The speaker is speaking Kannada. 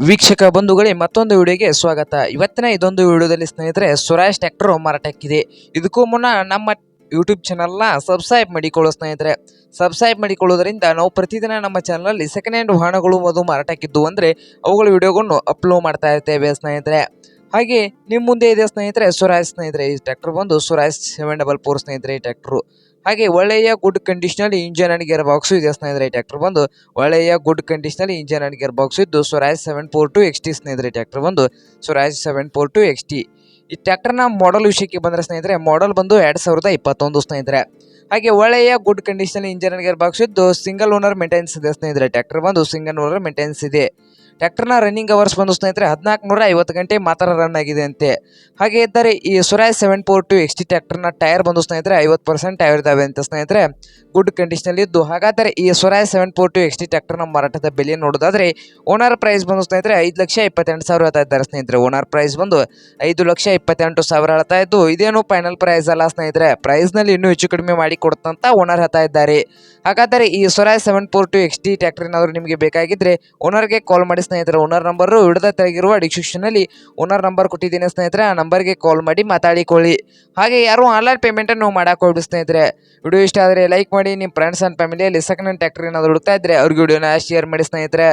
ವೀಕ್ಷಕ ಬಂಧುಗಳೇ, ಮತ್ತೊಂದು ವಿಡಿಯೋಗೆ ಸ್ವಾಗತ. ಇವತ್ತಿನ ಇದೊಂದು ವಿಡಿಯೋದಲ್ಲಿ ಸ್ನೇಹಿತರೆ ಸ್ವರಾಜ್ ಟ್ರ್ಯಾಕ್ಟರ್ ಮಾರಾಟಕ್ಕಿದೆ. ಇದಕ್ಕೂ ಮುನ್ನ ನಮ್ಮ ಯೂಟ್ಯೂಬ್ ಚಾನಲ್ನ ಸಬ್ಸ್ಕ್ರೈಬ್ ಮಾಡಿಕೊಳ್ಳೋ ಸ್ನೇಹಿತರೆ ಸಬ್ಸ್ಕ್ರೈಬ್ ಮಾಡಿಕೊಳ್ಳೋದ್ರಿಂದ ನಾವು ಪ್ರತಿದಿನ ನಮ್ಮ ಚಾನಲಲ್ಲಿ ಸೆಕೆಂಡ್ ಹ್ಯಾಂಡ್ ವಾಹನಗಳು ಅದು ಮಾರಾಟಕ್ಕಿದ್ದು ಅಂದರೆ, ಅವುಗಳ ವಿಡಿಯೋಗಳನ್ನು ಅಪ್ಲೋಡ್ ಮಾಡ್ತಾ ಇರ್ತೇವೆ ಸ್ನೇಹಿತರೆ. ಹಾಗೆ ನಿಮ್ಮ ಮುಂದೆ ಇದೆ ಸ್ನೇಹಿತರೆ ಸ್ವರಾಜ್ ಸ್ನೇಹಿತರೆ. ಈ ಟ್ರ್ಯಾಕ್ಟರ್ ಬಂದು ಸ್ವರಾಜ್ ಸೆವೆನ್ ಡಬಲ್ ಫೋರ್ ಸ್ನೇಹಿತರೆ, ಈ ಟ್ರ್ಯಾಕ್ಟ್ರು ಹಾಗೆ ಒಳ್ಳೆಯ ಗುಡ್ ಕಂಡೀಷನಲ್ಲಿ ಇಂಜಿನ್ ಅಂಡ್ ಗೇರ್ ಬಾಕ್ಸ್ ಇದೆ ಸ್ನೇಹಿತರೆ ಟ್ರ್ಯಾಕ್ಟರ್ ಬಂದು. ಒಳ್ಳೆಯ ಗುಡ್ ಕಂಡೀಷನಲ್ಲಿ ಇಂಜಿನ್ ಅಂಡ್ ಗೇರ್ ಬಾಕ್ಸ್ ಇದ್ದು Swaraj seven four two X T ಸ್ನೇಹಿತರೆ ಟ್ರ್ಯಾಕ್ಟರ್ ಬಂದು. Swaraj seven four two X T ಈ ಟ್ರ್ಯಾಕ್ಟರ್ನ ಮಾಡಲ್ ವಿಷಯಕ್ಕೆ ಬಂದರೆ ಸ್ನೇಹಿತರೆ ಮಾಡಲ್ ಬಂದು ಎರಡು ಸಾವಿರದ ಇಪ್ಪತ್ತೊಂದು ಸ್ನೇಹಿತರೆ. ಹಾಗೆ ಒಳ್ಳೆಯ ಗುಡ್ ಕಂಡೀಷನಲ್ಲಿ ಇಂಜಿನ್ ಗೇರ್ ಬಾಕ್ಸ್ ಇದ್ದು ಸಿಂಗಲ್ ಓನರ್ ಮೇಂಟೆನೆನ್ಸ್ ಇದೆ ಸ್ನೇಹಿತರೆ. ಟ್ರ್ಯಾಕ್ಟರ್ ಬಂದು ಸಿಂಗಲ್ ಓನರ್ ಮೇಂಟೆನೆನ್ಸ್ ಇದೆ. ಟ್ರ್ಯಾಕ್ಟರ್ನ ರನ್ನಿಂಗ್ ಅವರ್ಸ್ ಬಂದು ಸ್ನೇಹಿತರೆ ಹದಿನಾಲ್ಕು ನೂರ ಐವತ್ತು ಗಂಟೆ ಮಾತ್ರ ರನ್ ಆಗಿದೆ ಅಂತೆ ಹಾಗೆ ಇದ್ದಾರೆ ಈ Swaraj seven four two X T ಟ್ರ್ಯಾಕ್ಟರ್ನ ಟೈರ್ ಬಂದು ಸ್ನೇಹಿತರೆ ಐವತ್ತು ಪರ್ಸೆಂಟ್ ಟೈರ್ ಇದ್ದಾವೆ ಅಂತ ಸ್ನೇಹಿತರೆ. ಗುಡ್ ಕಂಡೀಷನಲ್ಲಿ ಇದ್ದು, ಹಾಗಾದರೆ ಈ Swaraj seven four two X T ಟ್ರ್ಯಾಕ್ಟರ್ನ ಮಾರಾಟದ ಬೆಲೆ ನೋಡೋದಾದ್ರೆ ಓನರ್ ಪ್ರೈಸ್ ಬಂದು ಸ್ನೇಹಿತರೆ ಐದು ಲಕ್ಷ ಇಪ್ಪತ್ತೆಂಟು ಸಾವಿರ ಹೇಳ್ತಾ ಇದ್ದಾರೆ ಸ್ನೇಹಿತರೆ. ಓನರ್ ಪ್ರೈಸ್ ಬಂದು ಐದು ಲಕ್ಷ ಇಪ್ಪತ್ತೆಂಟು ಸಾವಿರ ಹೇಳ್ತಾ ಇದ್ದು, ಇದೇನು ಫೈನಲ್ ಪ್ರೈಸ್ ಅಲ್ಲ ಸ್ನೇಹಿತರೆ. ಪ್ರೈಸ್ನಲ್ಲಿ ಇನ್ನೂ ಹೆಚ್ಚು ಕಡಿಮೆ ಮಾಡಿ ಕೊಡುತ್ತಂತ ಓನರ್ ಹೇಳ್ತಾ ಇದ್ದಾರೆ. ಹಾಗಾದರೆ ಈ Swaraj seven four two X T tractor ಏನಾದರೂ ನಿಮಗೆ ಬೇಕಾಗಿದ್ದರೆ ಓನರ್ಗೆ ಕಾಲ್ ಮಾಡಿ ಸ್ನೇಹಿತರೆ ಓನರ್ ನಂಬರು ಹಿಡಿದ ತೆಗಿರುವ ಡಿಸ್ಕ್ರಿಪ್ಷನಲ್ಲಿ ಓನರ್ ನಂಬರ್ ಕೊಟ್ಟಿದ್ದೀನಿ ಸ್ನೇಹಿತರೆ, ಆ ನಂಬರ್ಗೆ ಕಾಲ್ ಮಾಡಿ ಮಾತಾಡಿಕೊಳ್ಳಿ. ಹಾಗೆ ಯಾರು ಆನ್ಲೈನ್ ಪೇಮೆಂಟನ್ನು ಮಾಡಕ್ಕೆ ಹೋಗ್ಬಿಡಿ ಸ್ನೇಹಿತರೆ. ವಿಡಿಯೋ ಇಷ್ಟ ಆದರೆ ಲೈಕ್ ಮಾಡಿ ನಿಮ್ಮ ಫ್ರೆಂಡ್ಸ್ ಆ್ಯಂಡ್ ಫ್ಯಾಮಿಲಿಯಲ್ಲಿ ಸೆಕೆಂಡ್ ಹ್ಯಾಂಡ್ ಟ್ಯಾಕ್ಟರ್ ಏನಾದರೂ ಹುಡುಕ್ತಾ ಇದ್ದರೆ ಅವ್ರಿಗೆ ವಿಡಿಯೋನ ಶೇರ್ ಮಾಡಿ ಸ್ನೇಹಿತರೆ.